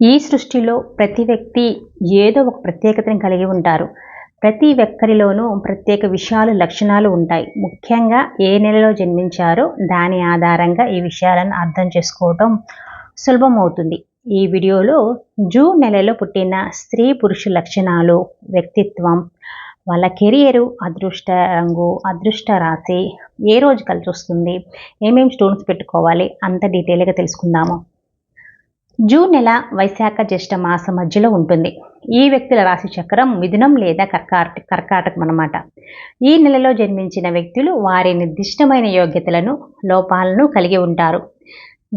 ఈ సృష్టిలో ప్రతి వ్యక్తి ఏదో ఒక ప్రత్యేకతను కలిగి ఉంటారు. ప్రతి ఒక్కరిలోనూ ప్రత్యేక విషయాలు లక్షణాలు ఉంటాయి. ముఖ్యంగా ఏ నెలలో జన్మించారో దాని ఆధారంగా ఈ విషయాలను అర్థం చేసుకోవటం సులభమవుతుంది. ఈ వీడియోలో జూన్ నెలలో పుట్టిన స్త్రీ పురుష లక్షణాలు వ్యక్తిత్వం వాళ్ళ కెరియరు అదృష్ట రంగు అదృష్ట రాశి ఏ రోజు కలిసి వస్తుంది ఏమేమి స్టోన్స్ పెట్టుకోవాలి అంత డీటెయిల్గా తెలుసుకుందాము. జూన్ నెల వైశాఖ జ్యేష్ఠ మాసం మధ్యలో ఉంటుంది. ఈ వ్యక్తుల రాశి చక్రం మిథునం లేదా కర్కాట కర్కాటకం అన్నమాట ఈ నెలలో జన్మించిన వ్యక్తులు వారి నిర్దిష్టమైన యోగ్యతలను లోపాలను కలిగి ఉంటారు.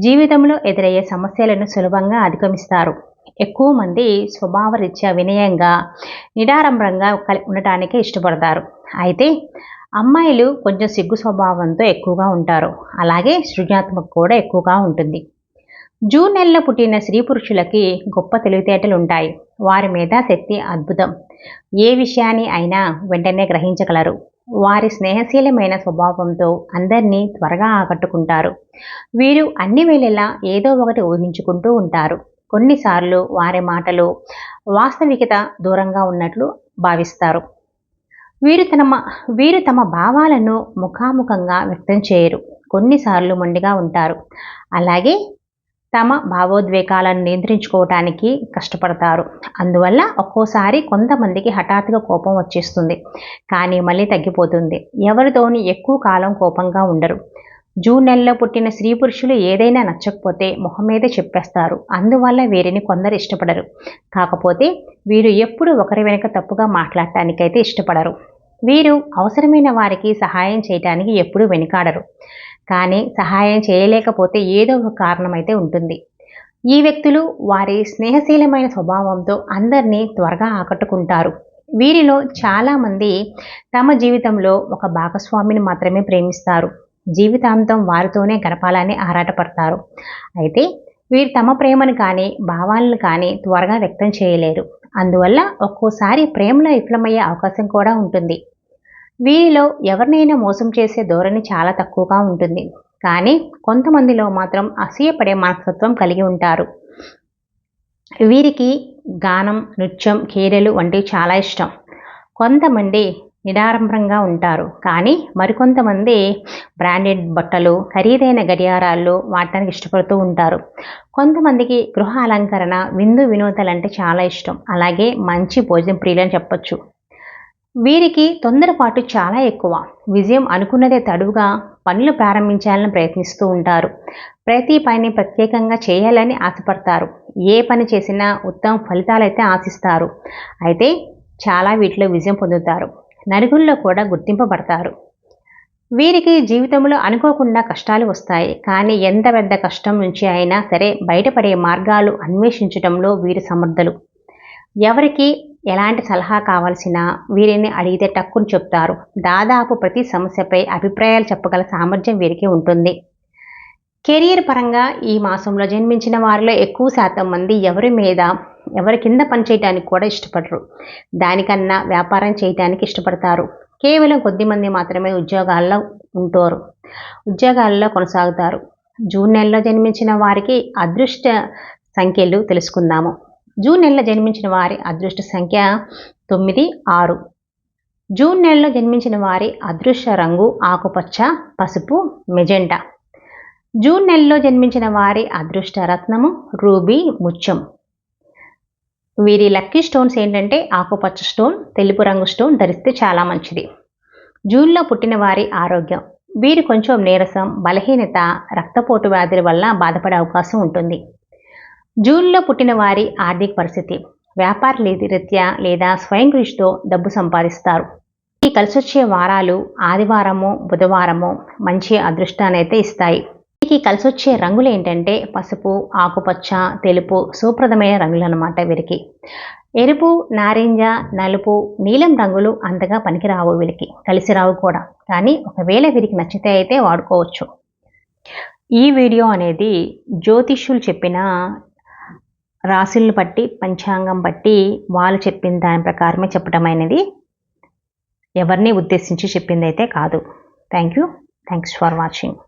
జీవితంలో ఎదురయ్యే సమస్యలను సులభంగా అధిగమిస్తారు. ఎక్కువ మంది స్వభావరీత్యా వినయంగా నిడారంభంగా ఉండటానికే ఇష్టపడతారు. అయితే అమ్మాయిలు కొంచెం సిగ్గు స్వభావంతో ఎక్కువగా ఉంటారు. అలాగే సృజనాత్మక కూడా ఎక్కువగా ఉంటుంది. జూన్ నెలలో పుట్టిన స్త్రీ పురుషులకి గొప్ప తెలివితేటలు ఉంటాయి వారి మేధాశక్తి అద్భుతం. ఏ విషయాన్ని అయినా వెంటనే గ్రహించగలరు. వారి స్నేహశీలమైన స్వభావంతో అందరినీ త్వరగా ఆకట్టుకుంటారు. వీరు అన్ని వేళలా ఏదో ఒకటి ఊహించుకుంటూ ఉంటారు. కొన్నిసార్లు వారి మాటలు వాస్తవికత దూరంగా ఉన్నట్లు భావిస్తారు. వీరు తమ వీరు తమ భావాలను ముఖాముఖంగా వ్యక్తం చేయరు. కొన్నిసార్లు మొండిగా ఉంటారు. అలాగే తమ భావోద్వేగాలను నియంత్రించుకోవటానికి కష్టపడతారు. అందువల్ల ఒక్కోసారి కొంతమందికి హఠాత్తుగా కోపం వచ్చేస్తుంది. కానీ మళ్ళీ తగ్గిపోతుంది. ఎవరితోని ఎక్కువ కాలం కోపంగా ఉండరు. జూన్ నెలలో పుట్టిన స్త్రీ పురుషులు ఏదైనా నచ్చకపోతే మొహం మీదే చెప్పేస్తారు. అందువల్ల వీరిని కొందరు ఇష్టపడరు. కాకపోతే వీరు ఎప్పుడు ఒకరి వెనుక తప్పుగా మాట్లాడటానికైతే ఇష్టపడరు. వీరు అవసరమైన వారికి సహాయం చేయటానికి ఎప్పుడూ వెనుకాడరు. కానీ సహాయం చేయలేకపోతే ఏదో ఒక కారణం అయితే ఉంటుంది. ఈ వ్యక్తులు వారి స్నేహశీలమైన స్వభావంతో అందరినీ త్వరగా ఆకట్టుకుంటారు. వీరిలో చాలామంది తమ జీవితంలో ఒక భాగస్వామిని మాత్రమే ప్రేమిస్తారు. జీవితాంతం వారితోనే గడపాలని ఆరాటపడతారు. అయితే వీరు తమ ప్రేమను కానీ భావాలను కానీ త్వరగా వ్యక్తం చేయలేరు. అందువల్ల ఒక్కోసారి ప్రేమలో విఫలమయ్యే అవకాశం కూడా ఉంటుంది. వీరిలో ఎవరినైనా మోసం చేసే ధోరణి చాలా తక్కువగా ఉంటుంది. కానీ కొంతమందిలో మాత్రం అసూయపడే మనస్తత్వం కలిగి ఉంటారు. వీరికి గానం నృత్యం కీరలు వంటివి చాలా ఇష్టం. కొంతమంది నిడారంభంగా ఉంటారు. కానీ మరికొంతమంది బ్రాండెడ్ బట్టలు ఖరీదైన గడియారాలు వాడటానికి ఇష్టపడుతూ ఉంటారు. కొంతమందికి గృహ అలంకరణ విందు వినోదాలు అంటే చాలా ఇష్టం. అలాగే మంచి భోజనం ప్రియులని చెప్పొచ్చు. వీరికి తొందరపాటు చాలా ఎక్కువ. విజయం అనుకున్నదే తడువుగా పనులు ప్రారంభించాలని ప్రయత్నిస్తూ ఉంటారు. ప్రతి పని ప్రత్యేకంగా చేయాలని ఆశపడతారు. ఏ పని చేసినా ఉత్తమ ఫలితాలైతే ఆశిస్తారు. అయితే చాలా వీటిలో విజయం పొందుతారు. నలుగురిలో కూడా గుర్తింపబడతారు. వీరికి జీవితంలో అనుకోకుండా కష్టాలు వస్తాయి. కానీ ఎంత పెద్ద కష్టం నుంచి అయినా సరే బయటపడే మార్గాలు అన్వేషించడంలో వీరు సమర్థులు. ఎవరికి ఎలాంటి సలహా కావాల్సిన వీరిని అడిగితే టక్కుని చెప్తారు. దాదాపు ప్రతి సమస్యపై అభిప్రాయాలు చెప్పగల సామర్థ్యం వీరికి ఉంటుంది. కెరియర్ పరంగా ఈ మాసంలో జన్మించిన వారిలో ఎక్కువ శాతం మంది ఎవరి మీద ఎవరి కింద పనిచేయటానికి కూడా ఇష్టపడరు. దానికన్నా వ్యాపారం చేయటానికి ఇష్టపడతారు. కేవలం కొద్దిమంది మాత్రమే ఉద్యోగాల్లో ఉంటారు. ఉద్యోగాల్లో కొనసాగుతారు. జూన్ నెలలో జన్మించిన వారికి అదృష్ట సంఖ్యలు తెలుసుకుందాము. జూన్ నెలలో జన్మించిన వారి అదృష్ట సంఖ్య తొమ్మిది ఆరు. జూన్ నెలలో జన్మించిన వారి అదృష్ట రంగు ఆకుపచ్చ పసుపు మెజెంటా. జూన్ నెలలో జన్మించిన వారి అదృష్ట రత్నము రూబీ ముత్యం. వీరి లక్కీ స్టోన్స్ ఏంటంటే ఆకుపచ్చ స్టోన్ తెలుపు రంగు స్టోన్ ధరిస్తే చాలా మంచిది. జూన్లో పుట్టిన వారి ఆరోగ్యం. వీరు కొంచెం నీరసం బలహీనత రక్తపోటు వ్యాధుల వల్ల బాధపడే అవకాశం ఉంటుంది. జూన్లో పుట్టిన వారి ఆర్థిక పరిస్థితి. వ్యాపార రీత్యా లేదా స్వయం కృషితో డబ్బు సంపాదిస్తారు. ఈ కలిసొచ్చే వారాలు ఆదివారము బుధవారము మంచి అదృష్టాన్ని అయితే ఇస్తాయి. వీరికి కలిసొచ్చే రంగులు ఏంటంటే పసుపు ఆకుపచ్చ తెలుపు సుప్రదమైన రంగులు అనమాట వీరికి. ఎరుపు నారింజ నలుపు నీలం రంగులు అంతగా పనికిరావు వీరికి. కలిసి రావు కూడా. కానీ ఒకవేళ వీరికి నచ్చితే అయితే వాడుకోవచ్చు. ఈ వీడియో అనేది జ్యోతిష్యులు చెప్పిన రాశులను బట్టి పంచాంగం బట్టి వాళ్ళు చెప్పిన దాని ప్రకారమే చెప్పడం అనేది ఎవరిని ఉద్దేశించి చెప్పింది అయితే కాదు. Thank you thanks for watching